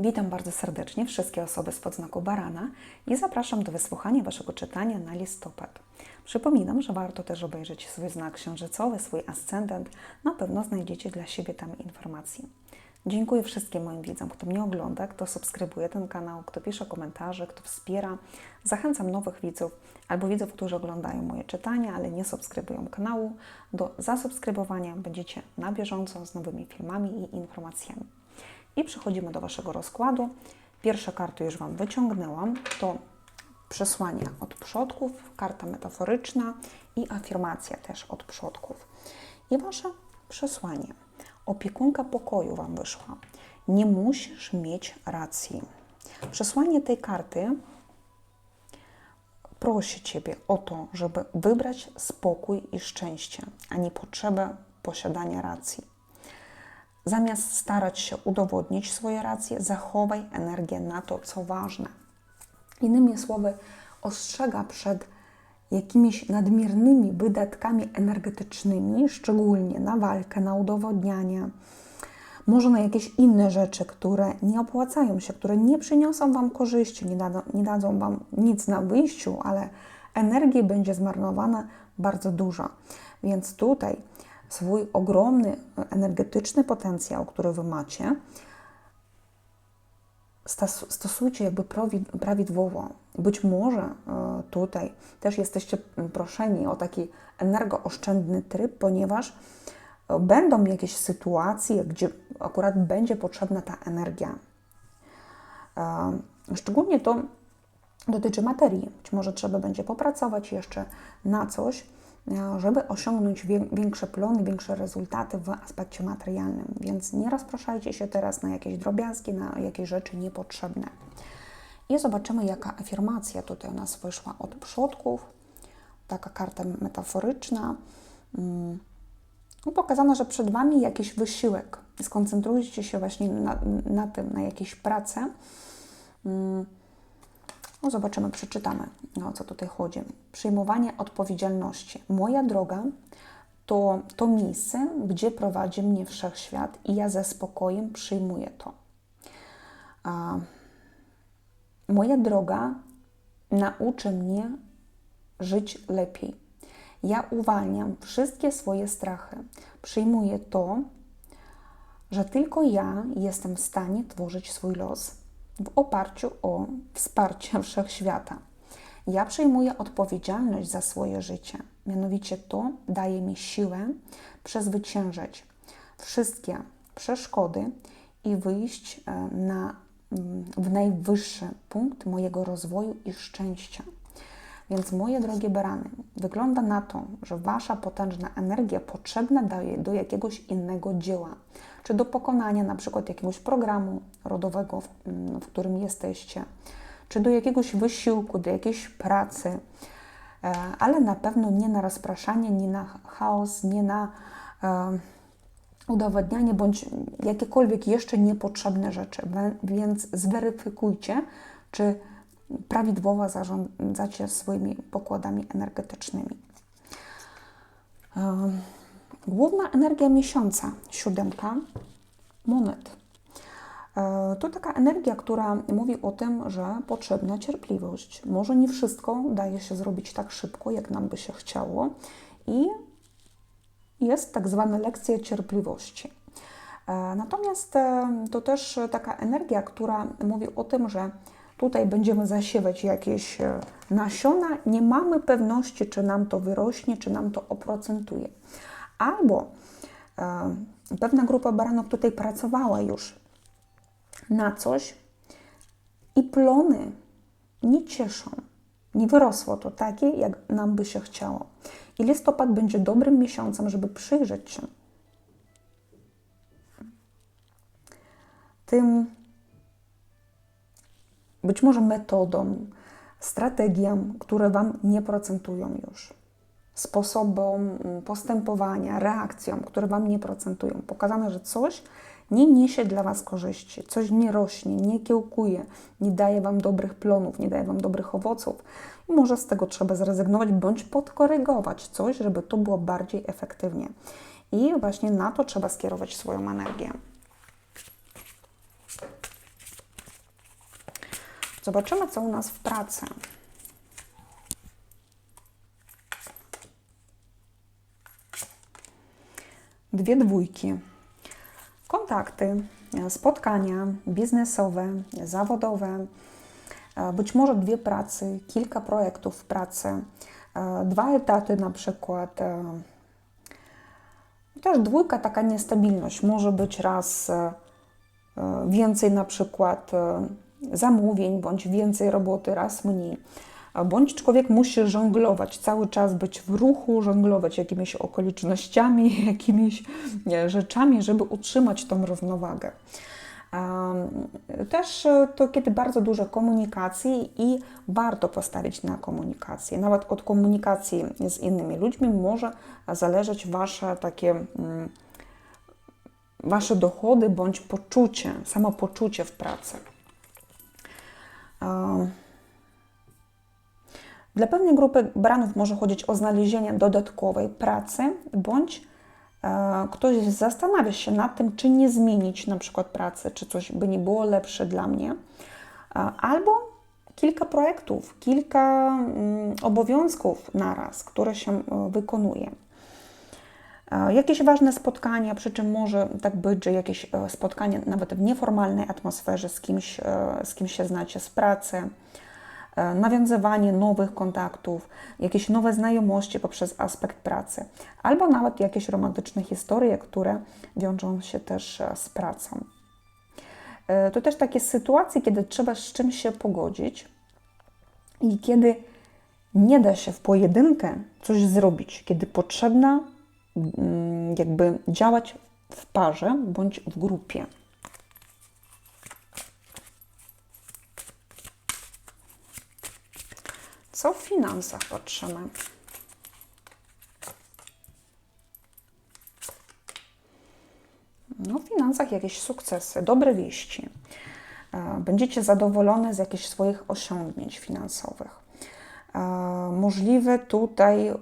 Witam bardzo serdecznie wszystkie osoby spod znaku barana i zapraszam do wysłuchania Waszego czytania na listopad. Przypominam, że warto też obejrzeć swój znak księżycowy, swój ascendent. Na pewno znajdziecie dla siebie tam informacje. Dziękuję wszystkim moim widzom, kto mnie ogląda, kto subskrybuje ten kanał, kto pisze komentarze, kto wspiera. Zachęcam nowych widzów albo widzów, którzy oglądają moje czytania, ale nie subskrybują kanału, do zasubskrybowania. Będziecie na bieżąco z nowymi filmami i informacjami. I przechodzimy do Waszego rozkładu. Pierwsze karty już Wam wyciągnęłam. To przesłanie od przodków, karta metaforyczna i afirmacja też od przodków. I Wasze przesłanie. Opiekunka pokoju Wam wyszła. Nie musisz mieć racji. Przesłanie tej karty prosi Ciebie o to, żeby wybrać spokój i szczęście, a nie potrzebę posiadania racji. Zamiast starać się udowodnić swoje racje, zachowaj energię na to, co ważne. Innymi słowy, ostrzega przed jakimiś nadmiernymi wydatkami energetycznymi, szczególnie na walkę, na udowodnianie, może na jakieś inne rzeczy, które nie opłacają się, które nie przyniosą Wam korzyści, nie dadzą, nie dadzą Wam nic na wyjściu, ale energii będzie zmarnowana bardzo dużo. Więc tutaj swój ogromny energetyczny potencjał, który Wy macie, stosujcie jakby prawidłowo. Być może e, tutaj też jesteście proszeni o taki energooszczędny tryb, ponieważ e, będą jakieś sytuacje, gdzie akurat będzie potrzebna ta energia. E, szczególnie to dotyczy materii. Być może trzeba będzie popracować jeszcze na coś, żeby osiągnąć większe plony, większe rezultaty w aspekcie materialnym. Więc nie rozpraszajcie się teraz na jakieś drobiazgi, na jakieś rzeczy niepotrzebne. I zobaczymy, jaka afirmacja tutaj u nas wyszła od przodków. Taka karta metaforyczna. Mm. No, pokazano, że przed Wami jakiś wysiłek. Skoncentrujcie się właśnie na, na tym, na jakiejś pracy. No zobaczymy, przeczytamy, o co tutaj chodzi. Przyjmowanie odpowiedzialności. Moja droga to to miejsce, gdzie prowadzi mnie wszechświat i ja ze spokojem przyjmuję to. A moja droga nauczy mnie żyć lepiej. Ja uwalniam wszystkie swoje strachy. Przyjmuję to, że tylko ja jestem w stanie tworzyć swój los w oparciu o wsparcie wszechświata. Ja przejmuję odpowiedzialność za swoje życie. Mianowicie to daje mi siłę przezwyciężyć wszystkie przeszkody i wyjść e, na, mm, w najwyższy punkt mojego rozwoju i szczęścia. Więc moje drogie barany, wygląda na to, że Wasza potężna energia potrzebna daje do jakiegoś innego dzieła, czy do pokonania na przykład jakiegoś programu rodowego, w, mm, w którym jesteście, czy do jakiegoś wysiłku, do jakiejś pracy, e, ale na pewno nie na rozpraszanie, nie na chaos, nie na e, udowadnianie bądź jakiekolwiek jeszcze niepotrzebne rzeczy. Więc zweryfikujcie, czy prawidłowo zarządzacie swoimi pokładami energetycznymi. Główna energia miesiąca, siódemka, monet. E, to taka energia, która mówi o tym, że potrzebna cierpliwość. Może nie wszystko daje się zrobić tak szybko, jak nam by się chciało, i jest tak zwana lekcja cierpliwości. E, natomiast e, to też taka energia, która mówi o tym, że tutaj będziemy zasiewać jakieś nasiona, nie mamy pewności, czy nam to wyrośnie, czy nam to oprocentuje. Albo e, pewna grupa baranów tutaj pracowała już na coś i plony nie cieszą. Nie wyrosło to takie, jak nam by się chciało. I listopad będzie dobrym miesiącem, żeby przyjrzeć się tym być może metodą, strategią, które Wam nie procentują już, sposobom mm, postępowania, reakcją, które Wam nie procentują. Pokazane, że coś nie niesie dla Was korzyści, coś nie rośnie, nie kiełkuje, nie daje Wam dobrych plonów, nie daje Wam dobrych owoców. I może z tego trzeba zrezygnować bądź podkorygować coś, żeby to było bardziej efektywnie. I właśnie na to trzeba skierować swoją energię. Zobaczymy, co u nas w pracy. Dwie dwójki. Kontakty, spotkania biznesowe, zawodowe, być może dwie pracy, kilka projektów pracy, dwa etaty na przykład. Też dwójka, taka niestabilność. Może być raz więcej na przykład zamówień, bądź więcej roboty, raz mniej. Bądź człowiek musi żonglować, cały czas być w ruchu, żonglować jakimiś okolicznościami, jakimiś rzeczami, żeby utrzymać tą równowagę. Też to kiedy bardzo dużo komunikacji i warto postawić na komunikację. Nawet od komunikacji z innymi ludźmi może zależeć Wasze takie mm, Wasze dochody bądź poczucie, samopoczucie w pracy. Dla pewnej grupy baranów może chodzić o znalezienie dodatkowej pracy, bądź e, ktoś zastanawia się nad tym, czy nie zmienić na przykład pracy, czy coś by nie było lepsze dla mnie, e, albo kilka projektów, kilka mm, obowiązków naraz, które się e, wykonuje. Jakieś ważne spotkania, przy czym może tak być, że jakieś spotkanie nawet w nieformalnej atmosferze z kimś, z kim się znacie z pracy, E, nawiązywanie nowych kontaktów, jakieś nowe znajomości poprzez aspekt pracy, albo nawet jakieś romantyczne historie, które wiążą się też e, z pracą. E, to też takie sytuacje, kiedy trzeba z czymś się pogodzić i kiedy nie da się w pojedynkę coś zrobić, kiedy potrzebna mm, jakby działać w parze bądź w grupie. Co w finansach patrzymy? No, w finansach jakieś sukcesy, dobre wieści. E, będziecie zadowolone z jakichś swoich osiągnięć finansowych. E, możliwe tutaj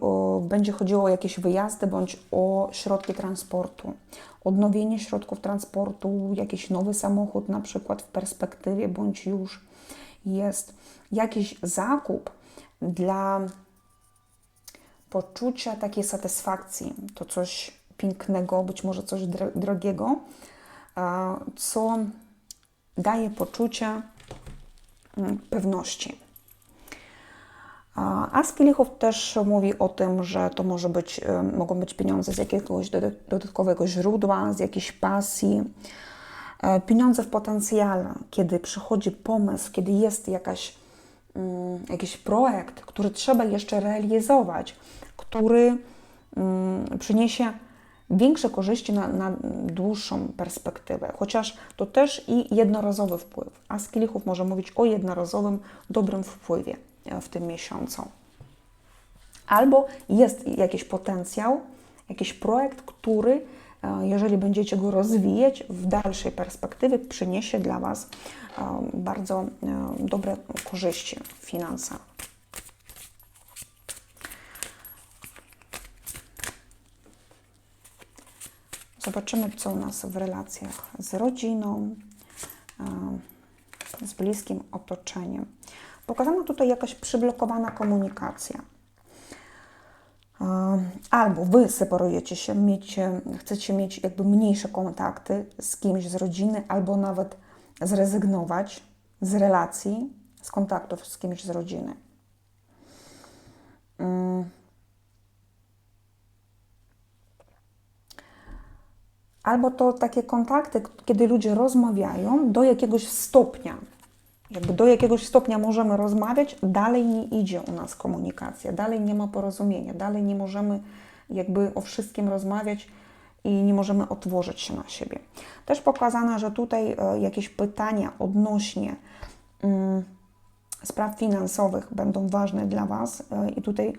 będzie chodziło o jakieś wyjazdy bądź o środki transportu. Odnowienie środków transportu, jakiś nowy samochód na przykład w perspektywie bądź już jest. Jakiś zakup dla poczucia takiej satysfakcji. To coś pięknego, być może coś drogiego, co daje poczucie mm, pewności. A też mówi o tym, że to może być, y, mogą być pieniądze z jakiegoś dodatkowego źródła, z jakiejś pasji, e, pieniądze w potencjale, kiedy przychodzi pomysł, kiedy jest jakaś jakiś projekt, który trzeba jeszcze realizować, który mm, przyniesie większe korzyści na, na, dłuższą perspektywę, chociaż to też i jednorazowy wpływ. A z kielichów może mówić o jednorazowym, dobrym wpływie e, w tym miesiącu. Albo jest jakiś potencjał, jakiś projekt, który jeżeli będziecie go rozwijać w dalszej perspektywie, przyniesie dla Was e, bardzo e, dobre korzyści finansowe. Zobaczymy, co u nas w relacjach z rodziną, z bliskim otoczeniem. Pokazano tutaj jakaś przyblokowana komunikacja. Albo wy separujecie się, miecie, chcecie mieć jakby mniejsze kontakty z kimś z rodziny, albo nawet zrezygnować z relacji, z kontaktów z kimś z rodziny. Mm. Albo to takie kontakty, kiedy ludzie rozmawiają do jakiegoś stopnia, jakby do jakiegoś stopnia możemy rozmawiać, dalej nie idzie u nas komunikacja, dalej nie ma porozumienia, dalej nie możemy jakby o wszystkim rozmawiać i nie możemy otworzyć się na siebie. Też pokazano, że tutaj e, jakieś pytania odnośnie mm, spraw finansowych będą ważne dla Was e, i tutaj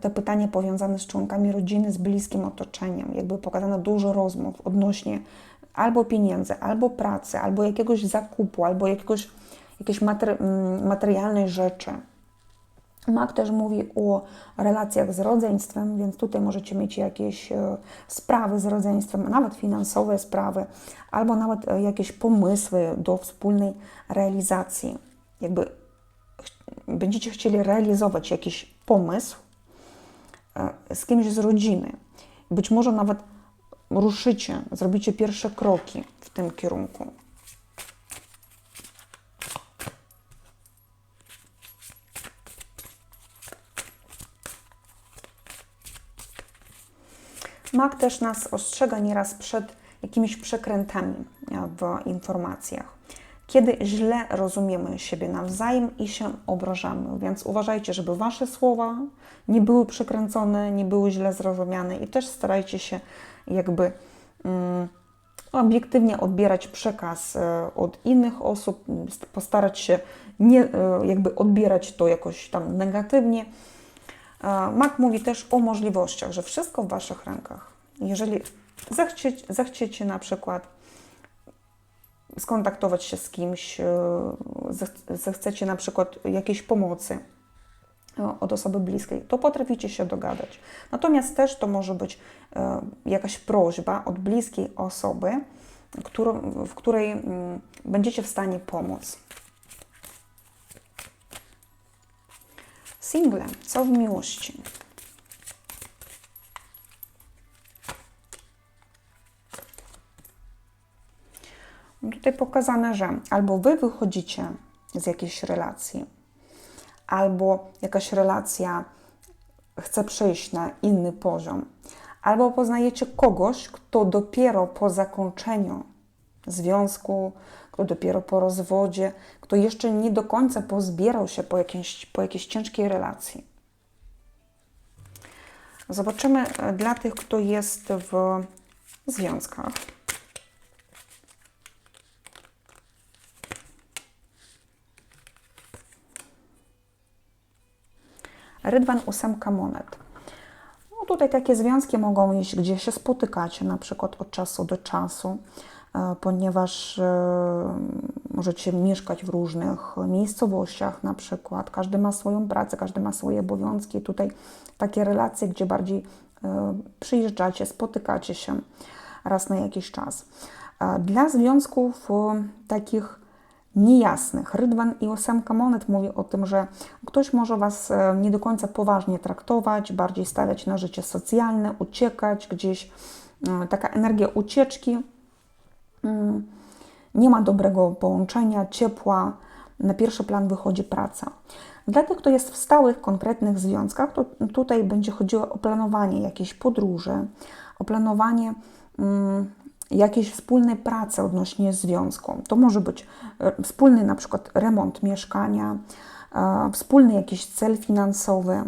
te pytania powiązane z członkami rodziny, z bliskim otoczeniem. Jakby pokazano dużo rozmów odnośnie albo pieniędzy, albo pracy, albo jakiegoś zakupu, albo jakiegoś jakieś mm, materialnej rzeczy. Mak też mówi o relacjach z rodzeństwem, więc tutaj możecie mieć jakieś e, sprawy z rodzeństwem, nawet finansowe sprawy, albo nawet e, jakieś pomysły do wspólnej realizacji. Jakby będziecie chcieli realizować jakiś pomysł e, z kimś z rodziny. Być może nawet ruszycie, zrobicie pierwsze kroki w tym kierunku. Mak też nas ostrzega nieraz przed jakimiś przekrętami w informacjach. Kiedy źle rozumiemy siebie nawzajem i się obrażamy, więc uważajcie, żeby Wasze słowa nie były przekręcone, nie były źle zrozumiane i też starajcie się jakby um, obiektywnie odbierać przekaz e, od innych osób, postarać się nie e, jakby odbierać to jakoś tam negatywnie. E, Mak mówi też o możliwościach, że wszystko w Waszych rękach. Jeżeli zechciecie, zechciecie na przykład skontaktować się z kimś, zechcecie na przykład jakiejś pomocy od osoby bliskiej, to potraficie się dogadać. Natomiast też to może być jakaś prośba od bliskiej osoby, w której mm, będziecie w stanie pomóc. Single, co w miłości? Tutaj pokazane, że albo wy wychodzicie z jakiejś relacji, albo jakaś relacja chce przejść na inny poziom, albo poznajecie kogoś, kto dopiero po zakończeniu związku, kto dopiero po rozwodzie, kto jeszcze nie do końca pozbierał się po jakiejś, po jakiejś ciężkiej relacji. Zobaczymy e, dla tych, kto jest w związkach. Rydwan ósemka monet. No tutaj takie związki mogą iść, gdzie się spotykacie, na przykład od czasu do czasu, ponieważ e, możecie mieszkać w różnych miejscowościach, na przykład. Każdy ma swoją pracę, każdy ma swoje obowiązki. Tutaj takie relacje, gdzie bardziej e, przyjeżdżacie, spotykacie się raz na jakiś czas. Dla związków takich niejasnych. Rydwan i ósemka monet mówi o tym, że ktoś może Was e, nie do końca poważnie traktować, bardziej stawiać na życie socjalne, uciekać gdzieś. E, taka energia ucieczki. Mm, nie ma dobrego połączenia, ciepła. Na pierwszy plan wychodzi praca. Dla tych, kto jest w stałych, konkretnych związkach, to tutaj będzie chodziło o planowanie jakiejś podróży, o planowanie mm, jakiejś wspólnej pracy odnośnie związku. To może być e, wspólny na przykład remont mieszkania, e, wspólny jakiś cel finansowy.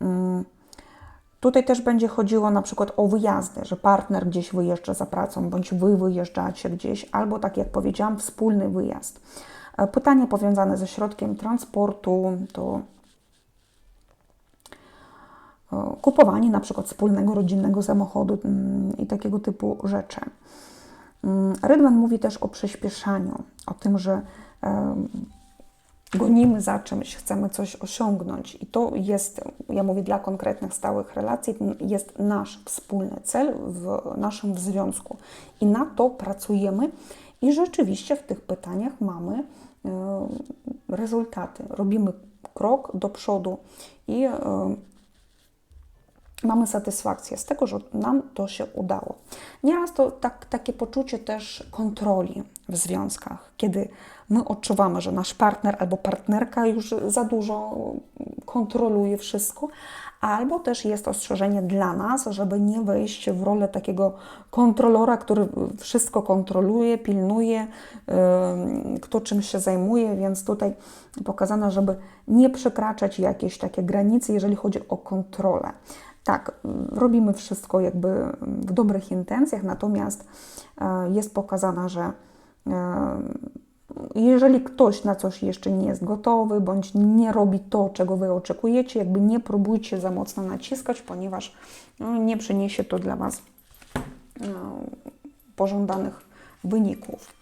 Mm, tutaj też będzie chodziło na przykład o wyjazdy, że partner gdzieś wyjeżdża za pracą, bądź wy wyjeżdżacie gdzieś, albo tak jak powiedziałam, wspólny wyjazd. E, pytanie powiązane ze środkiem transportu to kupowanie na przykład wspólnego rodzinnego samochodu mm, i takiego typu rzeczy. Mm, Rydwan mówi też o przyspieszaniu, o tym, że gonimy za czymś, chcemy coś osiągnąć i to jest, ja mówię dla konkretnych stałych relacji, jest nasz wspólny cel w naszym związku i na to pracujemy i rzeczywiście w tych pytaniach mamy rezultaty. Robimy krok do przodu i mamy satysfakcję z tego, że nam to się udało. Nieraz to tak, takie poczucie też kontroli w związkach, kiedy my odczuwamy, że nasz partner albo partnerka już za dużo kontroluje wszystko, albo też jest ostrzeżenie dla nas, żeby nie wejść w rolę takiego kontrolora, który wszystko kontroluje, pilnuje, kto czym się zajmuje, więc tutaj pokazano, żeby nie przekraczać jakiejś takie granicy, jeżeli chodzi o kontrolę. Tak, robimy wszystko jakby w dobrych intencjach, natomiast e, jest pokazane, że e, jeżeli ktoś na coś jeszcze nie jest gotowy, bądź nie robi to, czego Wy oczekujecie, jakby nie próbujcie za mocno naciskać, ponieważ no, nie przyniesie to dla Was no, pożądanych wyników.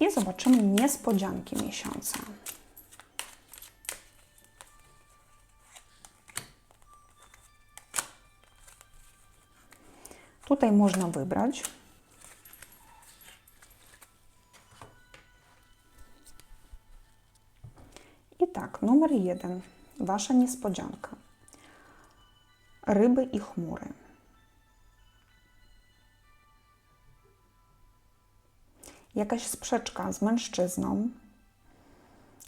I zobaczymy niespodzianki miesiąca. Tutaj można wybrać. I tak, numer jeden. Wasza niespodzianka. Ryby i chmury. Jakaś sprzeczka z mężczyzną,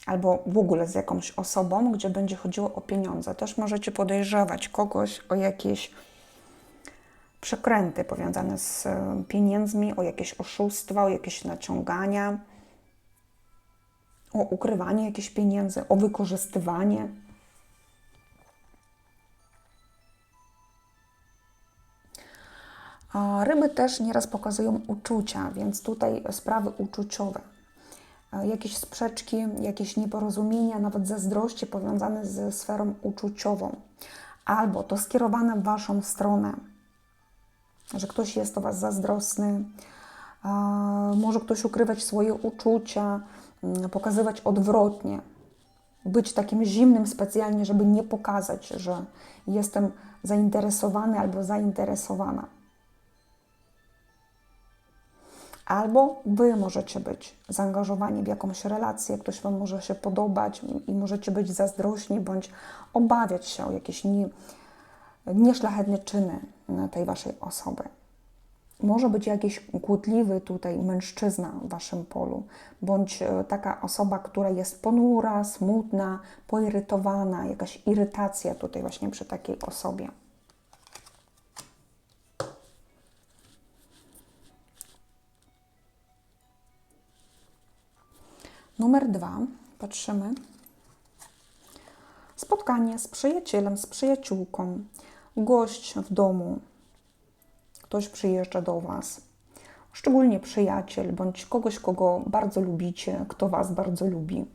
albo w ogóle z jakąś osobą, gdzie będzie chodziło o pieniądze. Też możecie podejrzewać kogoś o jakieś przekręty powiązane z e, pieniędzmi, o jakieś oszustwa, o jakieś naciągania, o ukrywanie jakichś pieniędzy, o wykorzystywanie. A ryby też nieraz pokazują uczucia, więc tutaj sprawy uczuciowe. Jakieś sprzeczki, jakieś nieporozumienia, nawet zazdrości powiązane ze sferą uczuciową. Albo to skierowane w Waszą stronę, że ktoś jest o Was zazdrosny, może ktoś ukrywać swoje uczucia, mm, pokazywać odwrotnie, być takim zimnym specjalnie, żeby nie pokazać, że jestem zainteresowany albo zainteresowana. Albo Wy możecie być zaangażowani w jakąś relację, ktoś Wam może się podobać i możecie być zazdrośni bądź obawiać się o jakieś nie, nieszlachetne czyny tej Waszej osoby. Może być jakiś kłótliwy tutaj mężczyzna w Waszym polu, bądź e, taka osoba, która jest ponura, smutna, poirytowana, jakaś irytacja tutaj właśnie przy takiej osobie. Numer dwa, patrzymy. Spotkanie z przyjacielem, z przyjaciółką, gość w domu, ktoś przyjeżdża do Was, szczególnie przyjaciel bądź kogoś, kogo bardzo lubicie, kto Was bardzo lubi.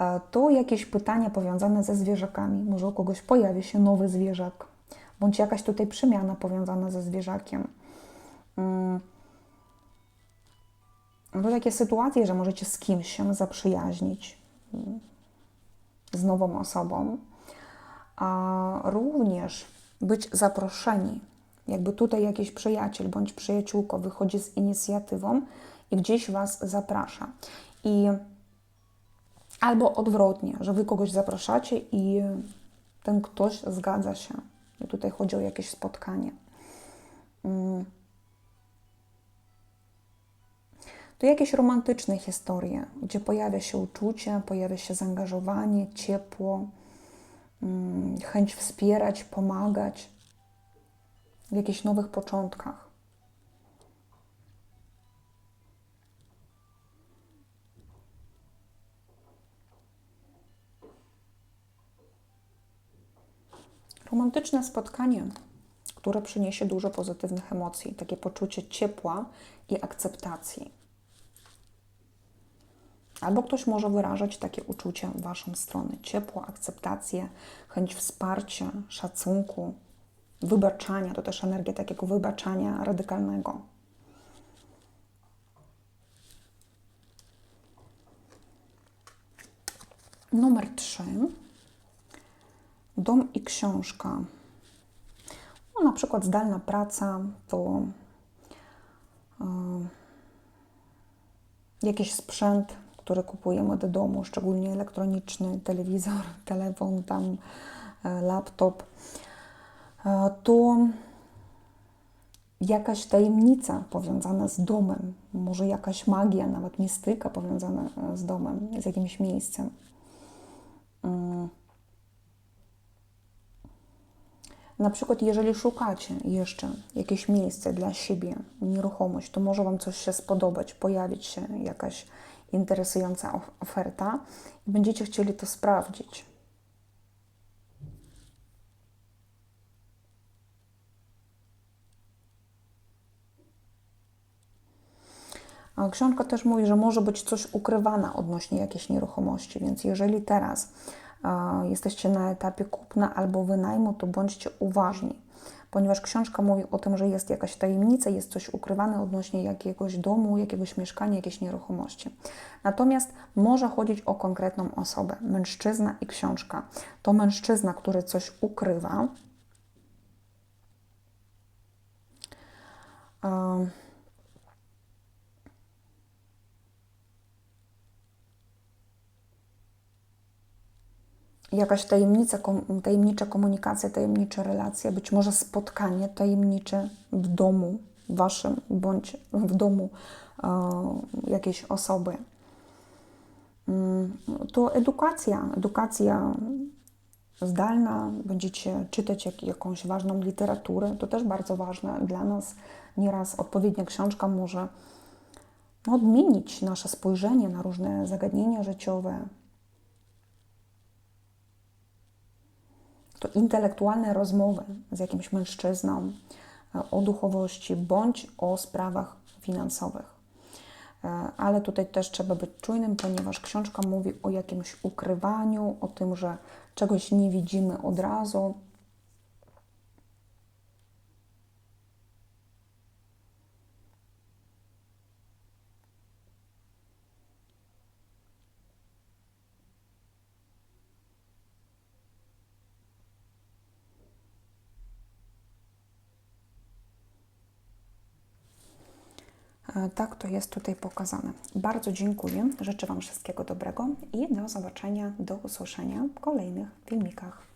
E, to jakieś pytania powiązane ze zwierzakami. Może u kogoś pojawi się nowy zwierzak, bądź jakaś tutaj przemiana powiązana ze zwierzakiem. Mm, to takie sytuacje, że możecie z kimś się zaprzyjaźnić, z nową osobą, a również być zaproszeni. Jakby tutaj jakiś przyjaciel bądź przyjaciółko wychodzi z inicjatywą i gdzieś Was zaprasza. I albo odwrotnie, że Wy kogoś zapraszacie i ten ktoś zgadza się. I tutaj chodzi o jakieś spotkanie. Mm. to jakieś romantyczne historie, gdzie pojawia się uczucie, pojawia się zaangażowanie, ciepło, chęć wspierać, pomagać w jakichś nowych początkach. Romantyczne spotkanie, które przyniesie dużo pozytywnych emocji, takie poczucie ciepła i akceptacji. Albo ktoś może wyrażać takie uczucia w Waszą stronę: ciepło, akceptację, chęć wsparcia, szacunku, wybaczania. To też energia takiego wybaczania radykalnego. Numer 3. Dom i książka. No, na przykład zdalna praca to yy, jakiś sprzęt które kupujemy do domu, szczególnie elektroniczny, telewizor, telefon, tam e, laptop, e, to jakaś tajemnica powiązana z domem, może jakaś magia, nawet mistyka powiązana e, z domem, z jakimś miejscem. Mm. Na przykład, jeżeli szukacie jeszcze jakieś miejsce dla siebie, nieruchomość, to może Wam coś się spodobać, pojawić się jakaś interesująca oferta i będziecie chcieli to sprawdzić. Książka też mówi, że może być coś ukrywane odnośnie jakiejś nieruchomości, więc jeżeli teraz jesteście na etapie kupna albo wynajmu, to bądźcie uważni ponieważ książka mówi o tym, że jest jakaś tajemnica, jest coś ukrywane odnośnie jakiegoś domu, jakiegoś mieszkania, jakiejś nieruchomości. Natomiast może chodzić o konkretną osobę, mężczyzna i książka. To mężczyzna, który coś ukrywa. Jakaś tajemnica, tajemnicza komunikacja, tajemnicze relacje, być może spotkanie tajemnicze w domu waszym bądź w domu e, jakiejś osoby. Mm, To edukacja, edukacja zdalna, będziecie czytać jak, jakąś ważną literaturę, to też bardzo ważne dla nas. Nieraz odpowiednia książka może no, odmienić nasze spojrzenie na różne zagadnienia życiowe. To intelektualne rozmowy z jakimś mężczyzną e, o duchowości bądź o sprawach finansowych. E, Ale tutaj też trzeba być czujnym, ponieważ książka mówi o jakimś ukrywaniu, o tym, że czegoś nie widzimy od razu. Tak to jest tutaj pokazane. Bardzo dziękuję, życzę Wam wszystkiego dobrego i do zobaczenia, do usłyszenia w kolejnych filmikach.